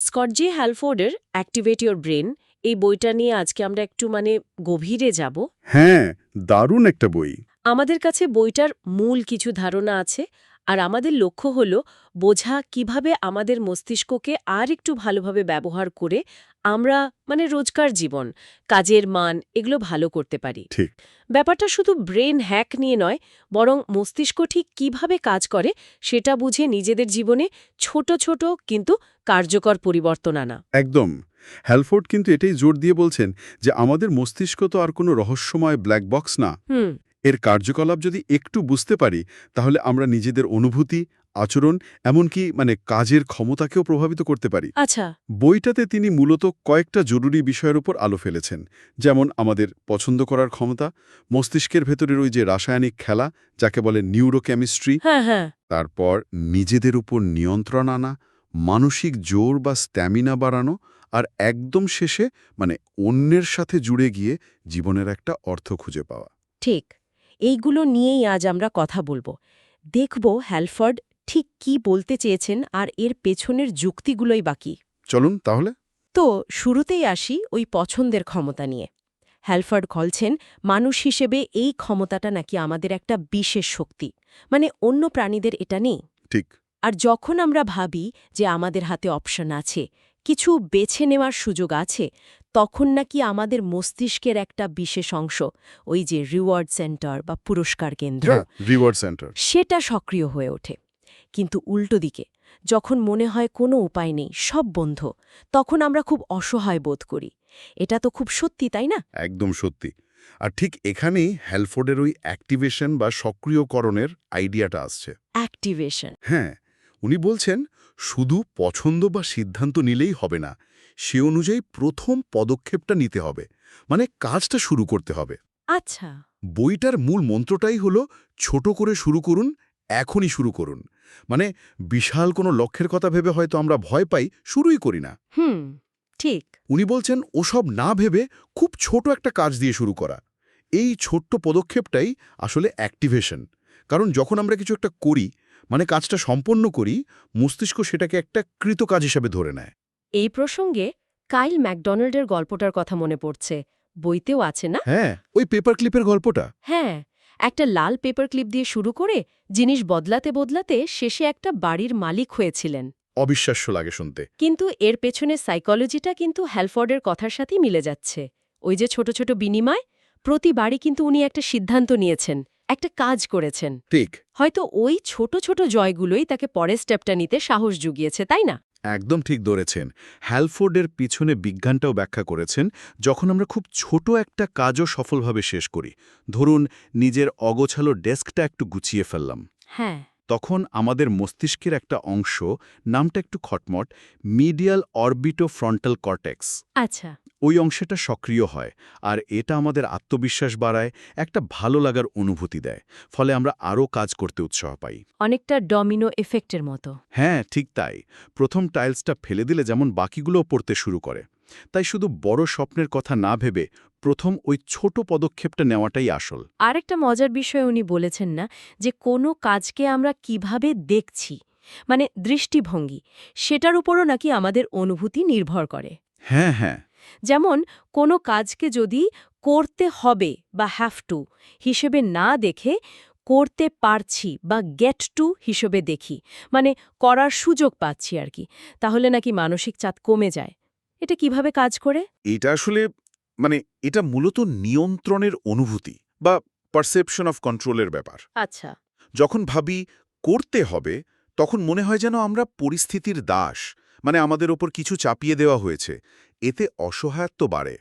Scott G হ্যালফোর্ডের activate your brain এই বইটা নিয়ে আজকে আমরা একটু মানে গভীরে যাব। হ্যাঁ দারুণ একটা বই। আমাদের কাছে বইটার মূল কিছু ধারণা আছে। আর আমাদের লক্ষ্য হল বোঝা কীভাবে আমাদের মস্তিষ্ককে আর একটু ভালোভাবে ব্যবহার করে আমরা মানে রোজকার জীবন কাজের মান এগুলো ভালো করতে পারি। ব্যাপারটা শুধু ব্রেন হ্যাক নিয়ে নয় বরং মস্তিষ্ক ঠিক কীভাবে কাজ করে সেটা বুঝে নিজেদের জীবনে ছোট ছোট কিন্তু কার্যকর পরিবর্তন আনা। একদম। হ্যালফোর্ড কিন্তু এটাই জোর দিয়ে বলছেন যে আমাদের মস্তিষ্ক তো আর কোনো রহস্যময় ব্ল্যাক বক্স না। হুম। এর কার্যকলাপ যদি একটু বুঝতে পারি তাহলে আমরা নিজেদের অনুভূতি আচরণ এমনকি মানে কাজের ক্ষমতাকেও প্রভাবিত করতে পারি। আচ্ছা। বইটাতে তিনি মূলত কয়েকটা জরুরি বিষয়ের উপর আলো ফেলেছেন যেমন আমাদের পছন্দ করার ক্ষমতা মস্তিষ্কের ভেতরের ওই যে রাসায়নিক খেলা যাকে বলে নিউরোকেমিস্ট্রি হ্যাঁ হ্যাঁ। তারপর নিজেদের উপর নিয়ন্ত্রণ আনা মানসিক জোর বা স্ট্যামিনা বাড়ানো আর একদম শেষে মানে অন্যের সাথে জুড়ে গিয়ে জীবনের একটা অর্থ খুঁজে পাওয়া। ঠিক। এইগুলো নিয়েই আজ আমরা কথা বলব। দেখব হ্যালফর্ড ঠিক কি বলতে চেয়েছেন আর এর পেছনের যুক্তিগুলোই বাকি চলুন তাহলে। তো শুরুতেই আসি ওই পছন্দের ক্ষমতা নিয়ে। হ্যালফার্ড বলছেন মানুষ হিসেবে এই ক্ষমতাটা নাকি আমাদের একটা বিশেষ শক্তি। মানে অন্য প্রাণীদের এটা নেই। ঠিক। আর যখন আমরা ভাবি যে আমাদের হাতে অপশন আছে কিছু বেছে নেওয়ার সুযোগ আছে তখন নাকি আমাদের মস্তিষ্কের একটা বিশেষ অংশ ওই যে রিওয়ার্ড সেন্টার বা পুরস্কার কেন্দ্র রিওয়ার্ড সেন্টার সেটা সক্রিয় হয়ে ওঠে। কিন্তু উল্টো দিকে যখন মনে হয় কোনো উপায় নেই সব বন্ধ তখন আমরা খুব অসহায় বোধ করি। এটা তো খুব সত্যি তাই না? একদম সত্যি। আর ঠিক এখানেই হ্যালফোর্ডের ওই অ্যাক্টিভেশন বা সক্রিয়করণের আইডিয়াটা আসছে। অ্যাক্টিভেশন হ্যাঁ উনি বলছেন শুধু পছন্দ বা সিদ্ধান্ত নিলেই হবে না সে অনুযায়ী প্রথম পদক্ষেপটা নিতে হবে মানে কাজটা শুরু করতে হবে। আচ্ছা। বইটার মূল মন্ত্রটাই হলো ছোট করে শুরু করুন এখনই শুরু করুন। মানে বিশাল কোনো লক্ষ্যের কথা ভেবে হয়তো আমরা ভয় পাই শুরুই করি না। হুম ঠিক। উনি বলছেন ওসব না ভেবে খুব ছোট একটা কাজ দিয়ে শুরু করা। এই ছোট্ট পদক্ষেপটাই আসলে অ্যাক্টিভেশন। কারণ যখন আমরা কিছু একটা করি মানে কাজটা সম্পন্ন করি মস্তিষ্ক সেটাকে একটা কৃত কাজ হিসেবে ধরে নেয়। এই প্রসঙ্গে কাইল ম্যাকডোনাল্ডের গল্পটার কথা মনে পড়ছে। বইতেও আছে না? হ্যাঁ ওই পেপার ক্লিপের গল্পটা। হ্যাঁ একটা লাল পেপার ক্লিপ দিয়ে শুরু করে জিনিস বদলাতে বদলাতে শেষে একটা বাড়ির মালিক হয়েছিলেন। অবিশ্বাস্য লাগে শুনতে। কিন্তু এর পেছনে সাইকোলজিটা কিন্তু হ্যালফোর্ডের কথার সাথেই মিলে যাচ্ছে। ওই যে ছোট ছোট বিনিময় প্রতিবারই কিন্তু উনি একটা সিদ্ধান্ত নিয়েছেন। একটা কাজ করেছেন। ঠিক। হয়তো ওই ছোট ছোট জয়গুলোই তাকে পরের স্টেপটা নিতে সাহস জুগিয়েছে তাই না? একদম ঠিক ধরেছেন। হ্যালফোর্ডের পিছনে বিজ্ঞানটাও ব্যাখ্যা করেছেন যখন আমরা খুব ছোট একটা কাজও সফলভাবে শেষ করি। ধরুন নিজের অগোছালো ডেস্কটা একটু গুছিয়ে ফেললাম। হ্যাঁ। তখন আমাদের মস্তিষ্কের একটা অংশ নামটা একটু খটমট মিডিয়াল অরবিটো ফ্রন্টাল কর্টেক্স। আচ্ছা। ওই অংশটা সক্রিয় হয় আর এটা আমাদের আত্মবিশ্বাস বাড়ায় একটা ভালো লাগার অনুভূতি দেয় ফলে আমরা আরও কাজ করতে উৎসাহ পাই। অনেকটা ডমিনো এফেক্টের মতো। হ্যাঁ ঠিক তাই। প্রথম টাইলসটা ফেলে দিলে যেমন বাকিগুলোও পড়তে শুরু করে। তাই শুধু বড় স্বপ্নের কথা না ভেবে প্রথম ওই ছোট পদক্ষেপটা নেওয়াটাই আসল। আরেকটা মজার বিষয় উনি বলেছেন না যে কোনো কাজকে আমরা কীভাবে দেখছি মানে দৃষ্টিভঙ্গি সেটার উপরও নাকি আমাদের অনুভূতি নির্ভর করে। হ্যাঁ হ্যাঁ। যেমন কোনো কাজকে যদি করতে হবে বা হ্যাভ টু হিসেবে না দেখে করতে পারছি বা গেট টু হিসেবে দেখি মানে করার সুযোগ পাচ্ছি আর কি তাহলে নাকি মানসিক চাপ কমে যায়। এটা কীভাবে কাজ করে? এটা আসলে মানে এটা মূলত নিয়ন্ত্রণের অনুভূতি বা পারসেপশন অফ কন্ট্রোলের ব্যাপার। আচ্ছা। যখন ভাবি করতে হবে তখন মনে হয় যেন আমরা পরিস্থিতির দাস মানে আমাদের ওপর কিছু চাপিয়ে দেওয়া হয়েছে। এতে অসহায়ত্ব বাড়ে।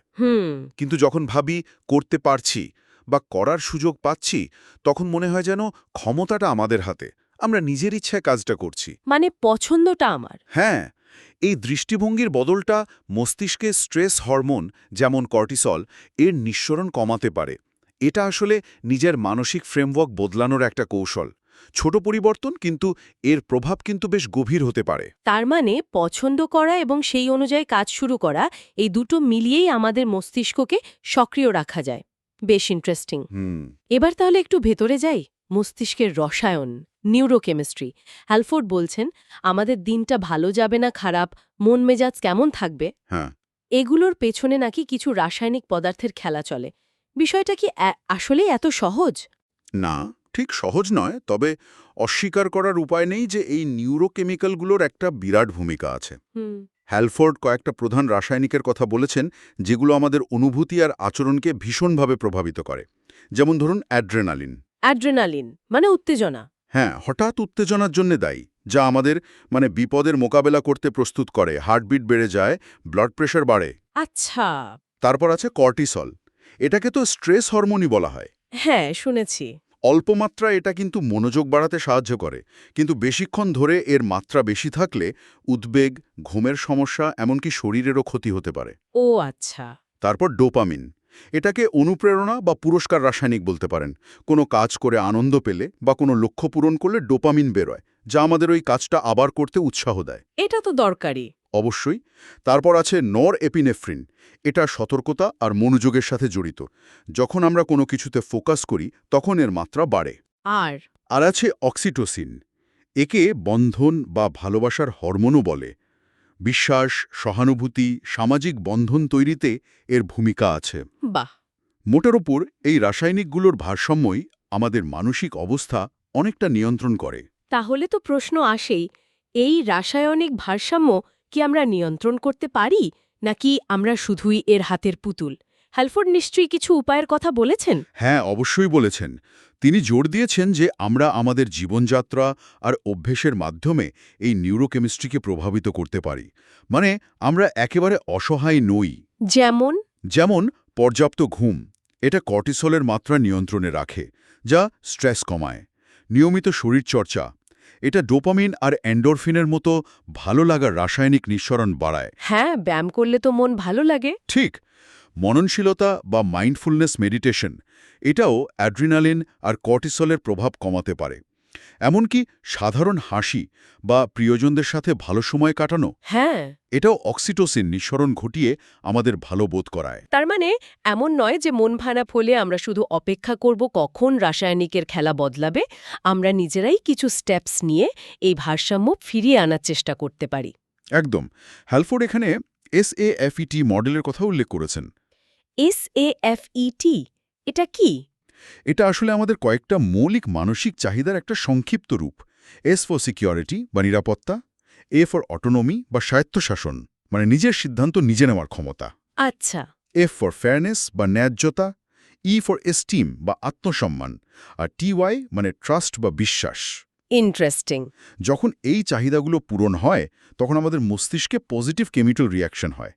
কিন্তু যখন ভাবি করতে পারছি বা করার সুযোগ পাচ্ছি তখন মনে হয় যেন ক্ষমতাটা আমাদের হাতে। আমরা নিজের ইচ্ছায় কাজটা করছি। মানে পছন্দটা আমার। হ্যাঁ এই দৃষ্টিভঙ্গির বদলটা মস্তিষ্কে স্ট্রেস হরমোন যেমন কর্টিসল এর নিঃসরণ কমাতে পারে। এটা আসলে নিজের মানসিক ফ্রেমওয়ার্ক বদলানোর একটা কৌশল। ছোট পরিবর্তন কিন্তু এর প্রভাব কিন্তু বেশ গভীর হতে পারে। তার মানে পছন্দ করা এবং সেই অনুযায়ী কাজ শুরু করা এই দুটো মিলিয়েই আমাদের মস্তিষ্ককে সক্রিয় রাখা যায়। বেশ ইন্টারেস্টিং এবার তাহলে একটু ভেতরে যাই। মস্তিষ্কের রসায়ন নিউরোকেমিস্ট্রি হ্যালফোর্ড বলছেন আমাদের দিনটা ভালো যাবে না খারাপ মন মেজাজ কেমন থাকবে? হ্যাঁ। এগুলোর পেছনে নাকি কিছু রাসায়নিক পদার্থের খেলা চলে। বিষয়টা কি আসলেই এত সহজ? না। ঠিক সহজ নয় তবে অস্বীকার করার উপায় নেই যে এই নিউরোকেমিক্যালগুলোর একটা বিরাট ভূমিকা আছে। হ্যালফোর্ড কয়েকটা প্রধান রাসায়নিকের কথা বলেছেন যেগুলো আমাদের অনুভূতি আর আচরণকে ভীষণভাবে প্রভাবিত করে। যেমন ধরুন অ্যাড্রেনালিন। অ্যাড্রেনালিন মানে উত্তেজনা। হ্যাঁ হঠাৎ উত্তেজনার জন্য দায়ী যা আমাদের মানে বিপদের মোকাবেলা করতে প্রস্তুত করে হার্টবিট বেড়ে যায় ব্লাড প্রেশার বাড়ে। আচ্ছা। তারপর আছে কর্টিসল। এটাকে তো স্ট্রেস হরমোনই বলা হয়। হ্যাঁ শুনেছি। অল্প মাত্রা এটা কিন্তু মনোযোগ বাড়াতে সাহায্য করে। কিন্তু বেশিক্ষণ ধরে এর মাত্রা বেশি থাকলে উদ্বেগ ঘুমের সমস্যা এমনকি শরীরেরও ক্ষতি হতে পারে। ও আচ্ছা। তারপর ডোপামিন। এটাকে অনুপ্রেরণা বা পুরস্কার রাসায়নিক বলতে পারেন। কোনো কাজ করে আনন্দ পেলে বা কোনো লক্ষ্য পূরণ করলে ডোপামিন বেরোয় যা আমাদের ওই কাজটা আবার করতে উৎসাহ দেয়। এটা তো দরকারি অবশ্যই। তারপর আছে নর এপিনেফ্রিন এটা সতর্কতা আর মনোযোগের সাথে জড়িত। যখন আমরা কোনো কিছুতে ফোকাস করি তখন এর মাত্রা বাড়ে। আর? আর আছে অক্সিটোসিন। একে বন্ধন বা ভালোবাসার হরমোনও বলে। বিশ্বাস সহানুভূতি সামাজিক বন্ধন তৈরিতে এর ভূমিকা আছে। বাহ! মোটের ওপর এই রাসায়নিকগুলোর ভারসাম্যই আমাদের মানসিক অবস্থা অনেকটা নিয়ন্ত্রণ করে। তাহলে তো প্রশ্ন আসেই এই রাসায়নিক ভারসাম্য কি আমরা নিয়ন্ত্রণ করতে পারি নাকি আমরা শুধুই এর হাতের পুতুল? হ্যালফোর্ড নিশ্চয়ই কিছু উপায়ের কথা বলেছেন? হ্যাঁ অবশ্যই বলেছেন। তিনি জোর দিয়েছেন যে আমরা আমাদের জীবনযাত্রা আর অভ্যেসের মাধ্যমে এই নিউরোকেমিস্ট্রিকে প্রভাবিত করতে পারি। মানে আমরা একেবারে অসহায় নই। যেমন? যেমন পর্যাপ্ত ঘুম। এটা কর্টিসলের মাত্রা নিয়ন্ত্রণে রাখে যা স্ট্রেস কমায়। নিয়মিত শরীরচর্চা এটা ডোপামিন আর অ্যান্ডোরফিনের মতো ভালো লাগার রাসায়নিক নিঃসরণ বাড়ায়। হ্যাঁ ব্যায়াম করলে তো মন ভালো লাগে। ঠিক। মননশীলতা বা মাইন্ডফুলনেস মেডিটেশন এটাও অ্যাড্রিনালিন আর কর্টিসলের প্রভাব কমাতে পারে। এমনকি সাধারণ হাসি বা প্রিয়জনদের সাথে ভালো সময় কাটানো। হ্যাঁ। এটাও অক্সিটোসিন নিঃসরণ ঘটিয়ে আমাদের ভালো বোধ করায়। তার মানে এমন নয় যে মন ভানাপ হলে আমরা শুধু অপেক্ষা করব কখন রাসায়নিকের খেলা বদলাবে আমরা নিজেরাই কিছু স্টেপস নিয়ে এই ভারসাম্য ফিরিয়ে আনার চেষ্টা করতে পারি। একদম। হ্যালফোর্ড এখানে এস এফ এসএএফইটি মডেলের কথা উল্লেখ করেছেন। এস এ এফ ইটি এটা কি? এটা আসলে আমাদের কয়েকটা মৌলিক মানসিক চাহিদার একটা সংক্ষিপ্ত রূপ। এস ফর সিকিউরিটি বা নিরাপত্তা। এ ফর অটোনমি বা স্বায়ত্তশাসন মানে নিজের সিদ্ধান্ত নিজে নেওয়ার ক্ষমতা। আচ্ছা। এফ ফর ফেয়ারনেস বা ন্যায্যতা। ই ফর এস্টিম বা আত্মসম্মান। আর টি ওয়াই মানে ট্রাস্ট বা বিশ্বাস। ইন্টারেস্টিং যখন এই চাহিদাগুলো পূরণ হয় তখন আমাদের মস্তিষ্কে পজিটিভ কেমিক্যাল রিয়াকশন হয়।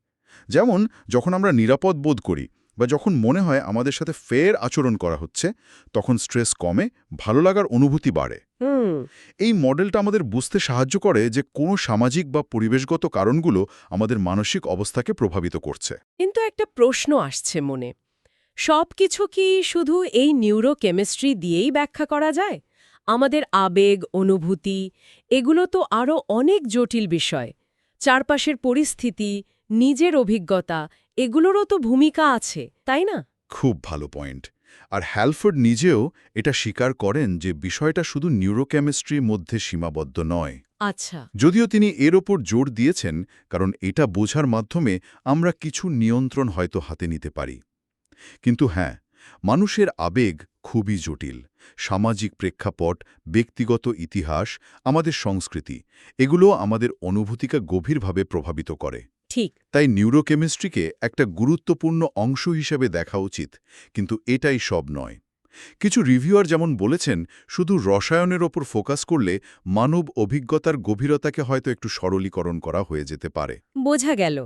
যেমন যখন আমরা নিরাপদ বোধ করি বা যখন মনে হয় আমাদের সাথে ফের আচরণ করা হচ্ছে তখন স্ট্রেস কমে ভালো লাগার অনুভূতি বাড়ে। হুম। এই মডেলটা আমাদের বুঝতে সাহায্য করে যে কোনো সামাজিক বা পরিবেশগত কারণগুলো আমাদের মানসিক অবস্থাকে প্রভাবিত করছে। কিন্তু একটা প্রশ্ন আসছে মনে। সব কিছু কি শুধু এই নিউরোকেমিস্ট্রি দিয়েই ব্যাখ্যা করা যায়? আমাদের আবেগ অনুভূতি এগুলো তো আরও অনেক জটিল বিষয়। চারপাশের পরিস্থিতি নিজের অভিজ্ঞতা এগুলোরও তো ভূমিকা আছে তাই না? খুব ভালো পয়েন্ট। আর হ্যালফোর্ড নিজেও এটা স্বীকার করেন যে বিষয়টা শুধু নিউরোকেমিস্ট্রির মধ্যে সীমাবদ্ধ নয়। আচ্ছা। যদিও তিনি এর ওপর জোর দিয়েছেন কারণ এটা বোঝার মাধ্যমে আমরা কিছু নিয়ন্ত্রণ হয়তো হাতে নিতে পারি। কিন্তু হ্যাঁ মানুষের আবেগ খুবই জটিল। সামাজিক প্রেক্ষাপট ব্যক্তিগত ইতিহাস আমাদের সংস্কৃতি এগুলো আমাদের অনুভূতিকে গভীরভাবে প্রভাবিত করে। ঠিক। তাই নিউরোকেমিস্ট্রিকে একটা গুরুত্বপূর্ণ অংশ হিসেবে দেখা উচিত কিন্তু এটাই সব নয়। কিছু রিভিউয়ার যেমন বলেছেন শুধু রসায়নের ওপর ফোকাস করলে মানব অভিজ্ঞতার গভীরতাকে হয়তো একটু সরলীকরণ করা হয়ে যেতে পারে। বোঝা গেল।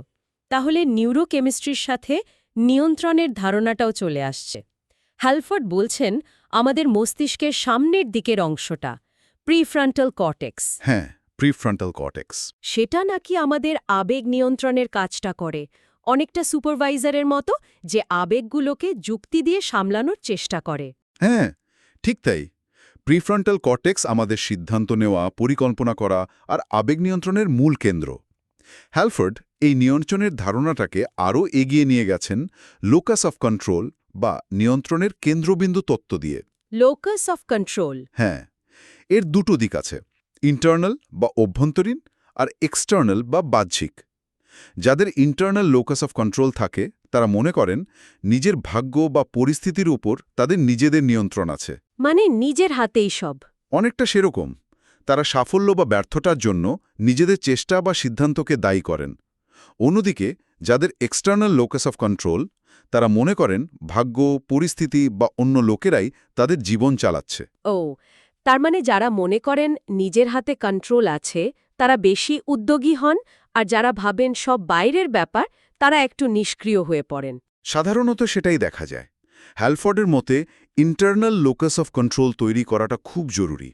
তাহলে নিউরোকেমিস্ট্রির সাথে নিয়ন্ত্রণের ধারণাটাও চলে আসছে। হ্যালফোর্ড বলছেন আমাদের মস্তিষ্কের সামনের দিকের অংশটা প্রিফ্রন্টাল কর্টেক্স। হ্যাঁ। প্রিফ্রন্টাল কর্টেক্স সেটা নাকি আমাদের আবেগ নিয়ন্ত্রণের কাজটা করে অনেকটা সুপারভাইজারের মতো যে আবেগগুলোকে যুক্তি দিয়ে সামলানোর চেষ্টা করে। হ্যাঁ ঠিক তাই। প্রিফ্রন্টাল কর্টেক্স আমাদের সিদ্ধান্ত নেওয়া পরিকল্পনা করা আর আবেগ নিয়ন্ত্রণের মূল কেন্দ্র। হ্যালফোর্ড এই নিয়ন্ত্রণের ধারণাটাকে আরও এগিয়ে নিয়ে গেছেন লোকাস অফ কন্ট্রোল বা নিয়ন্ত্রণের কেন্দ্রবিন্দু তত্ত্ব দিয়ে। লোকাস অফ কন্ট্রোল হ্যাঁ এর দুটো দিক আছে। ইন্টারনাল বা অভ্যন্তরীণ আর এক্সটার্নাল বা বাহ্যিক। যাদের ইন্টারনাল লোকাস অফ কন্ট্রোল থাকে তারা মনে করেন নিজের ভাগ্য বা পরিস্থিতির উপর তাদের নিজেদের নিয়ন্ত্রণ আছে। মানে নিজের হাতেই সব। অনেকটা সেরকম। তারা সাফল্য বা ব্যর্থতার জন্য নিজেদের চেষ্টা বা সিদ্ধান্তকে দায়ী করেন। অন্যদিকে যাদের এক্সটার্নাল লোকাস অফ কন্ট্রোল তারা মনে করেন ভাগ্য পরিস্থিতি বা অন্য লোকেরাই তাদের জীবন চালাচ্ছে। ও তার মানে যারা মনে করেন নিজের হাতে কন্ট্রোল আছে তারা বেশি উদ্যোগী হন আর যারা ভাবেন সব বাইরের ব্যাপার তারা একটু নিষ্ক্রিয় হয়ে পড়েন। সাধারণত সেটাই দেখা যায়। হ্যালফোর্ডের মতে ইন্টারনাল লোকাস অফ কন্ট্রোল তৈরি করাটা খুব জরুরি।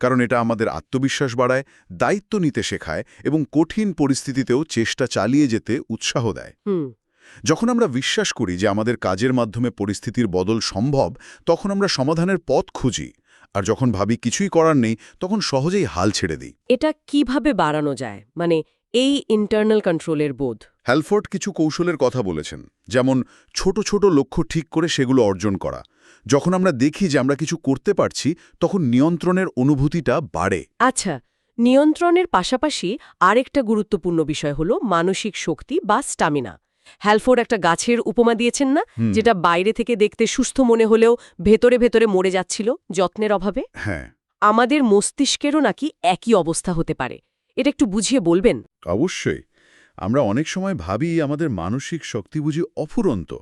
কারণ এটা আমাদের আত্মবিশ্বাস বাড়ায় দায়িত্ব নিতে শেখায় এবং কঠিন পরিস্থিতিতেও চেষ্টা চালিয়ে যেতে উৎসাহ দেয়। যখন আমরা বিশ্বাস করি যে আমাদের কাজের মাধ্যমে পরিস্থিতির বদল সম্ভব তখন আমরা সমাধানের পথ খুঁজি। আর যখন ভাবি কিছুই করার নেই তখন সহজেই হাল ছেড়ে দিই। এটা কীভাবে বাড়ানো যায়? মানে এই ইন্টারনাল কন্ট্রোলের বোধ। হ্যালফোর্ড কিছু কৌশলের কথা বলেছেন যেমন ছোট ছোট লক্ষ্য ঠিক করে সেগুলো অর্জন করা। যখন আমরা দেখি যে আমরা কিছু করতে পারছি তখন নিয়ন্ত্রণের অনুভূতিটা বাড়ে। আচ্ছা নিয়ন্ত্রণের পাশাপাশি আরেকটা গুরুত্বপূর্ণ বিষয় হলো মানসিক শক্তি বা স্টামিনা হ্যালফোর্ড একটা গাছের উপমা দিয়েছেন না? যেটা বাইরে থেকে দেখতে সুস্থ মনে হলেও ভেতরে ভেতরে মরে যাচ্ছিল যত্নের অভাবে? হ্যাঁ। আমাদের মস্তিষ্কেরও নাকি একই অবস্থা হতে পারে। এটা একটু বুঝিয়ে বলবেন? অবশ্যই। আমরা অনেক সময় ভাবি আমাদের মানসিক শক্তি বুঝি অফুরন্ত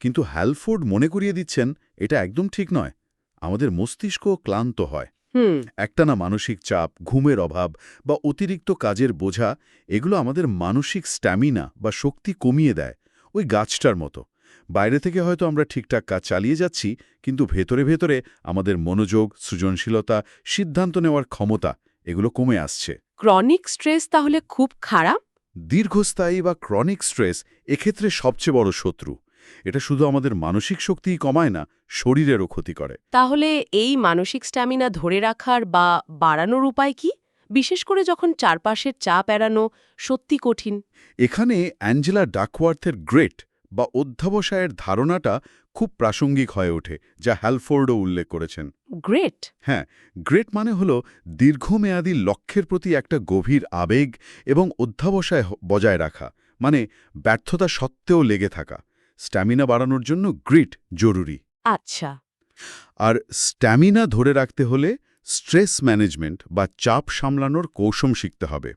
কিন্তু হ্যালফোর্ড মনে করিয়ে দিচ্ছেন এটা একদম ঠিক নয়। আমাদের মস্তিষ্ক ক্লান্ত হয়। একটানা মানসিক চাপ ঘুমের অভাব বা অতিরিক্ত কাজের বোঝা এগুলো আমাদের মানসিক স্ট্যামিনা বা শক্তি কমিয়ে দেয় ওই গাছটার মতো। বাইরে থেকে হয়তো আমরা ঠিকঠাক কাজ চালিয়ে যাচ্ছি কিন্তু ভেতরে ভেতরে আমাদের মনোযোগ সৃজনশীলতা সিদ্ধান্ত নেওয়ার ক্ষমতা এগুলো কমে আসছে। ক্রনিক স্ট্রেস তাহলে খুব খারাপ? দীর্ঘস্থায়ী বা ক্রনিক স্ট্রেস এক্ষেত্রে সবচেয়ে বড় শত্রু। এটা শুধু আমাদের মানসিক শক্তিই কমায় না শরীরেরও ক্ষতি করে। তাহলে এই মানসিক স্ট্যামিনা ধরে রাখার বা বাড়ানোর উপায় কি? বিশেষ করে যখন চারপাশের চাপ এড়ানো সত্যি কঠিন। এখানে অ্যাঞ্জেলা ডাকওয়ার্থের গ্রেট বা অধ্যাবসায়ের ধারণাটা খুব প্রাসঙ্গিক হয়ে ওঠে যা হ্যালফোর্ডও উল্লেখ করেছেন। গ্রেট? হ্যাঁ গ্রেট মানে হল দীর্ঘমেয়াদী লক্ষ্যের প্রতি একটা গভীর আবেগ এবং অধ্যাবসায় বজায় রাখা মানে ব্যর্থতা সত্ত্বেও লেগে থাকা। স্ট্যামিনা বাড়ানোর জন্য গ্রিট জরুরি। আচ্ছা। আর স্ট্যামিনা ধরে রাখতে হলে স্ট্রেস ম্যানেজমেন্ট বা চাপ সামলানোর কৌশল শিখতে হবে।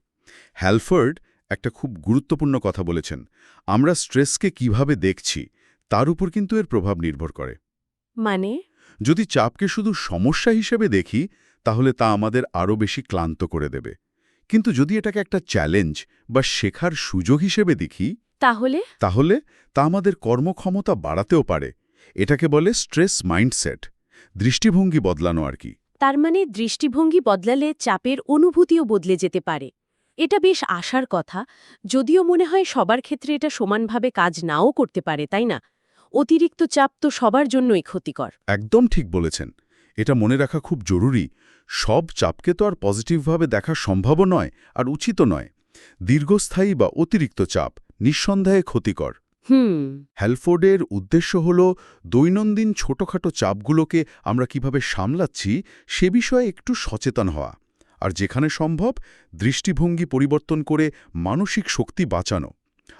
হ্যালফার্ড একটা খুব গুরুত্বপূর্ণ কথা বলেছেন আমরা স্ট্রেসকে কীভাবে দেখছি তার উপর কিন্তু এর প্রভাব নির্ভর করে। মানে? যদি চাপকে শুধু সমস্যা হিসেবে দেখি তাহলে তা আমাদের আরও বেশি ক্লান্ত করে দেবে। কিন্তু যদি এটাকে একটা চ্যালেঞ্জ বা শেখার সুযোগ হিসেবে দেখি তাহলে? তাহলে তা আমাদের কর্মক্ষমতা বাড়াতেও পারে। এটাকে বলে স্ট্রেস মাইন্ডসেট। দৃষ্টিভঙ্গি বদলানো আর কি। তার মানে দৃষ্টিভঙ্গি বদলালে চাপের অনুভূতিও বদলে যেতে পারে। এটা বেশ আশার কথা। যদিও মনে হয় সবার ক্ষেত্রে এটা সমানভাবে কাজ নাও করতে পারে তাই না? অতিরিক্ত চাপ তো সবার জন্যই ক্ষতিকর। একদম ঠিক বলেছেন। এটা মনে রাখা খুব জরুরি। সব চাপকে তো আর পজিটিভভাবে দেখা সম্ভবও নয় আর উচিতও নয়। দীর্ঘস্থায়ী বা অতিরিক্ত চাপ নিঃসন্দেহে ক্ষতিকর। হুম। হ্যালফোর্ডের উদ্দেশ্য হল দৈনন্দিন ছোটখাটো চাপগুলোকে আমরা কীভাবে সামলাচ্ছি সে বিষয়ে একটু সচেতন হওয়া আর যেখানে সম্ভব দৃষ্টিভঙ্গি পরিবর্তন করে মানসিক শক্তি বাঁচানো।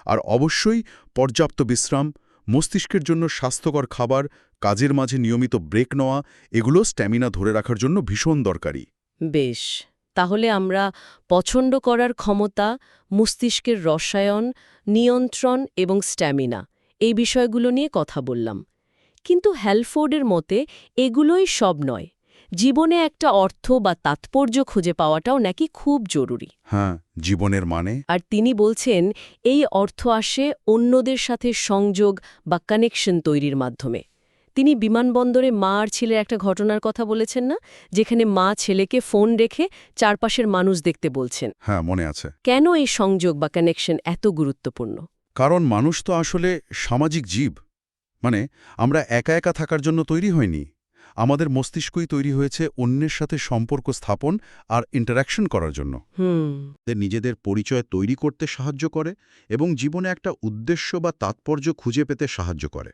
আর অবশ্যই পর্যাপ্ত বিশ্রাম মস্তিষ্কের জন্য স্বাস্থ্যকর খাবার কাজের মাঝে নিয়মিত ব্রেক নেওয়া এগুলো স্ট্যামিনা ধরে রাখার জন্য ভীষণ দরকারি। বেশ। তাহলে আমরা পছন্দ করার ক্ষমতা মস্তিষ্কের রসায়ন নিয়ন্ত্রণ এবং স্ট্যামিনা এই বিষয়গুলো নিয়ে কথা বললাম। কিন্তু হ্যালফোর্ডের মতে এগুলোই সব নয় জীবনে একটা অর্থ বা তাৎপর্য খুঁজে পাওয়াটাও নাকি খুব জরুরি। হ্যাঁ জীবনের মানে? আর তিনি বলছেন এই অর্থ আসে অন্যদের সাথে সংযোগ বা কানেকশন তৈরির মাধ্যমে। তিনি বিমানবন্দরে মা আর ছেলের একটা ঘটনার কথা বলেছেন না? যেখানে মা ছেলেকে ফোন রেখে চারপাশের মানুষ দেখতে বলছেন। হ্যাঁ মনে আছে। কেন এই সংযোগ বা কানেকশন এত গুরুত্বপূর্ণ? কারণ মানুষ তো আসলে সামাজিক জীব। মানে আমরা একা একা থাকার জন্য তৈরি হয়নি আমাদের মস্তিষ্কই তৈরি হয়েছে অন্যের সাথে সম্পর্ক স্থাপন আর ইন্টারাকশন করার জন্য। নিজেদের পরিচয় তৈরি করতে সাহায্য করে এবং জীবনে একটা উদ্দেশ্য বা তাৎপর্য খুঁজে পেতে সাহায্য করে।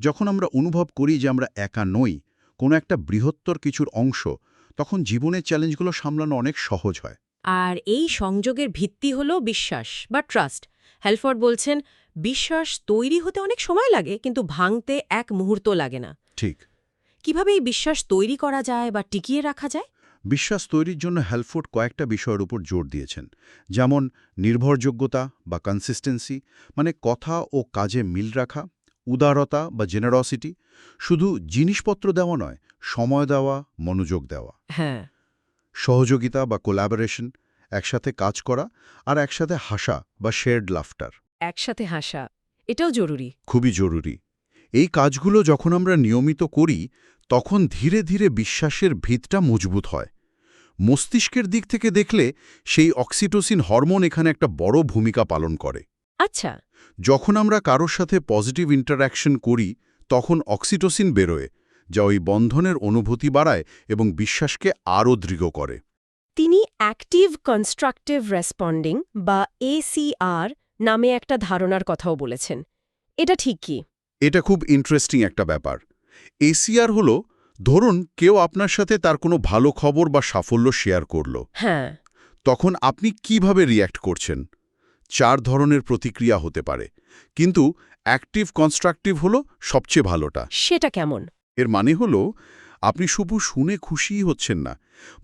যখন আমরা অনুভব করি যে আমরা একা নই কোনো একটা বৃহত্তর কিছুর অংশ তখন জীবনের চ্যালেঞ্জগুলো সামলানো অনেক সহজ হয়। আর এই সংযোগের ভিত্তি হল বিশ্বাস বা ট্রাস্ট। হেলফোর্ড বলছেন বিশ্বাস তৈরি হতে অনেক সময় লাগে কিন্তু ভাঙতে এক মুহূর্ত লাগে না। ঠিক। কীভাবে এই বিশ্বাস তৈরি করা যায় বা টিকিয়ে রাখা যায়? বিশ্বাস তৈরির জন্য হেলফোর্ড কয়েকটা বিষয়ের উপর জোর দিয়েছেন। যেমন নির্ভরযোগ্যতা বা কনসিস্টেন্সি মানে কথা ও কাজে মিল রাখা। উদারতা বা জেনারসিটি শুধু জিনিসপত্র দেওয়া নয় সময় দেওয়া মনোযোগ দেওয়া। হ্যাঁ। সহযোগিতা বা কোলাবোরেশন একসাথে কাজ করা আর একসাথে হাসা বা শেয়ার্ড লাফটার একসাথে হাসা এটাও জরুরি। খুবই জরুরি। এই কাজগুলো যখন আমরা নিয়মিত করি তখন ধীরে ধীরে বিশ্বাসের ভিতটা মজবুত হয়। মস্তিষ্কের দিক থেকে দেখলে সেই অক্সিটোসিন হরমোন এখানে একটা বড় ভূমিকা পালন করে। আচ্ছা। যখন আমরা কারোর সাথে পজিটিভ ইন্টারাকশন করি তখন অক্সিটোসিন বেরোয় যা ওই বন্ধনের অনুভূতি বাড়ায় এবং বিশ্বাসকে আরও দৃঢ় করে। তিনি অ্যাক্টিভ কনস্ট্রাকটিভ রেসপন্ডিং বা এসিআর নামে একটা ধারণার কথাও বলেছেন। এটা ঠিক কি? এটা খুব ইন্টারেস্টিং একটা ব্যাপার। এসিআর হল ধরুন কেউ আপনার সাথে তার কোনো ভালো খবর বা সাফল্য শেয়ার করল। হ্যাঁ। তখন আপনি কীভাবে রিয়্যাক্ট করছেন? চার ধরনের প্রতিক্রিয়া হতে পারে। কিন্তু অ্যাক্টিভ কনস্ট্রাকটিভ হল সবচেয়ে ভালোটা। সেটা কেমন? এর মানে হল আপনি শুধু শুনে খুশিই হচ্ছেন না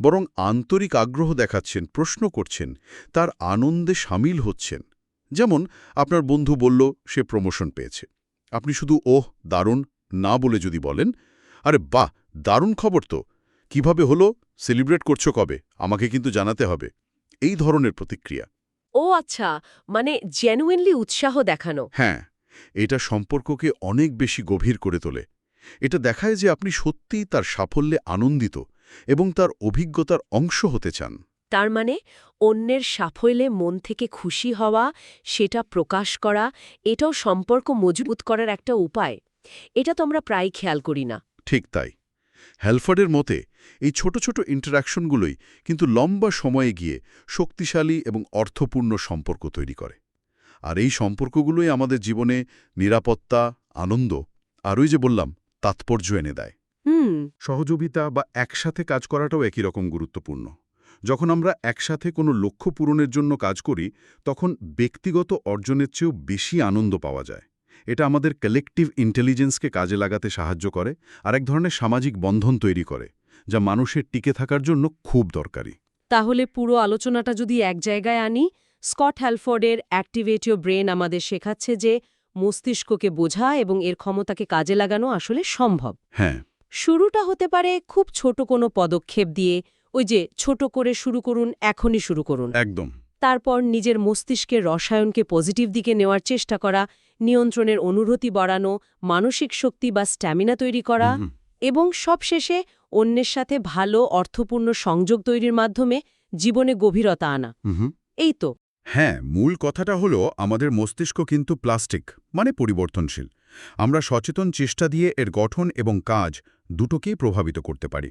বরং আন্তরিক আগ্রহ দেখাচ্ছেন প্রশ্ন করছেন তার আনন্দে সামিল হচ্ছেন। যেমন আপনার বন্ধু বলল সে প্রমোশন পেয়েছে। আপনি শুধু ওহ দারুণ না বলে যদি বলেন আরে বাহ দারুণ খবর তো! কীভাবে হলো? সেলিব্রেট করছ কবে? আমাকে কিন্তু জানাতে হবে। এই ধরনের প্রতিক্রিয়া। ও আচ্ছা মানে জেনুইনলি উৎসাহ দেখানো। হ্যাঁ এটা সম্পর্ককে অনেক বেশি গভীর করে তোলে। এটা দেখায় যে আপনি সত্যিই তার সাফল্যে আনন্দিত এবং তার অভিজ্ঞতার অংশ হতে চান। তার মানে অন্যের সাফল্যে মন থেকে খুশি হওয়া সেটা প্রকাশ করা এটাও সম্পর্ক মজবুত করার একটা উপায়। এটা তো আমরা প্রায় খেয়াল করি না। ঠিক তাই। হ্যালফার্ডের মতে এই ছোট ছোট ইন্টারাকশনগুলোই কিন্তু লম্বা সময়ে গিয়ে শক্তিশালী এবং অর্থপূর্ণ সম্পর্ক তৈরি করে। আর এই সম্পর্কগুলোই আমাদের জীবনে নিরাপত্তা আনন্দ আর ওই যে বললাম তাৎপর্য এনে দেয়। সহযোগিতা বা একসাথে কাজ করাটাও একই রকম গুরুত্বপূর্ণ। যখন আমরা একসাথে কোনো লক্ষ্য পূরণের জন্য কাজ করি তখন ব্যক্তিগত অর্জনের চেয়েও বেশি আনন্দ পাওয়া যায়। এটা আমাদের কালেকটিভ ইন্টেলিজেন্সকে কাজে লাগাতে সাহায্য করে আর এক ধরনের সামাজিক বন্ধন তৈরি করে যা মানুষের টিকে থাকার জন্য খুব দরকারি। তাহলে পুরো আলোচনাটা যদি এক জায়গায় আনি স্কট হ্যালফোর্ডের অ্যাক্টিভেটিও ব্রেন আমাদের শেখাচ্ছে যে মস্তিষ্ককে বোঝা এবং এর ক্ষমতাকে কাজে লাগানো আসলে সম্ভব। হ্যাঁ। শুরুটা হতে পারে খুব ছোট কোনো পদক্ষেপ দিয়ে ওই যে ছোট করে শুরু করুন এখনই শুরু করুন। একদম। তারপর নিজের মস্তিষ্কের রসায়নকে পজিটিভ দিকে নেওয়ার চেষ্টা করা নিয়ন্ত্রণের অনুভূতি বাড়ানো মানসিক শক্তি বা স্ট্যামিনা তৈরি করা এবং সবশেষে অন্যের সাথে ভালো অর্থপূর্ণ সংযোগ তৈরির মাধ্যমে জীবনে গভীরতা আনা। এই তো। হ্যাঁ মূল কথাটা হলো আমাদের মস্তিষ্ক কিন্তু প্লাস্টিক মানে পরিবর্তনশীল। আমরা সচেতন চেষ্টা দিয়ে এর গঠন এবং কাজ দুটোকেই প্রভাবিত করতে পারি।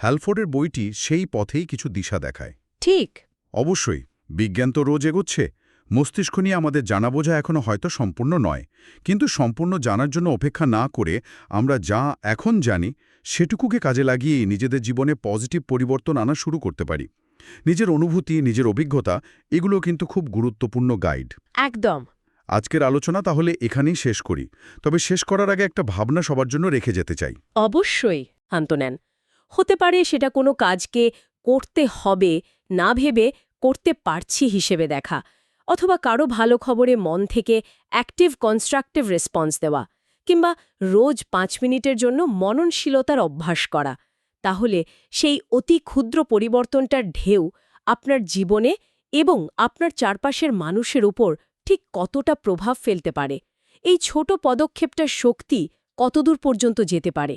হ্যালফোর্ডের বইটি সেই পথেই কিছু দিশা দেখায়। ঠিক। অবশ্যই। বিজ্ঞান তো রোজ এগোচ্ছে। মস্তিষ্ক নিয়ে আমাদের জানা বোঝা এখনও হয়তো সম্পূর্ণ নয়। কিন্তু সম্পূর্ণ জানার জন্য অপেক্ষা না করে আমরা যা এখন জানি সেটুকুকে কাজে লাগিয়েই নিজেদের জীবনে পজিটিভ পরিবর্তন আনা শুরু করতে পারি। নিজের অনুভূতি নিজের অভিজ্ঞতা এগুলো কিন্তু খুব গুরুত্বপূর্ণ গাইড। একদম। আজকের আলোচনা তাহলে এখানেই শেষ করি। তবে শেষ করার আগে একটা ভাবনা সবার জন্য রেখে যেতে চাই। অবশ্যই শান্ত নেন হতে পারে সেটা কোনো কাজকে করতে হবে না ভেবে করতে পারছি হিসেবে দেখা, অথবা কারও ভালো খবরে মন থেকে অ্যাক্টিভ কনস্ট্রাকটিভ রেসপন্স দেওয়া, কিংবা রোজ পাঁচ মিনিটের জন্য মননশীলতার অভ্যাস করা। তাহলে সেই অতি ক্ষুদ্র পরিবর্তনটার ঢেউ আপনার জীবনে এবং আপনার চারপাশের মানুষের উপর ঠিক কতটা প্রভাব ফেলতে পারে। এই ছোট পদক্ষেপটার শক্তি কতদূর পর্যন্ত যেতে পারে?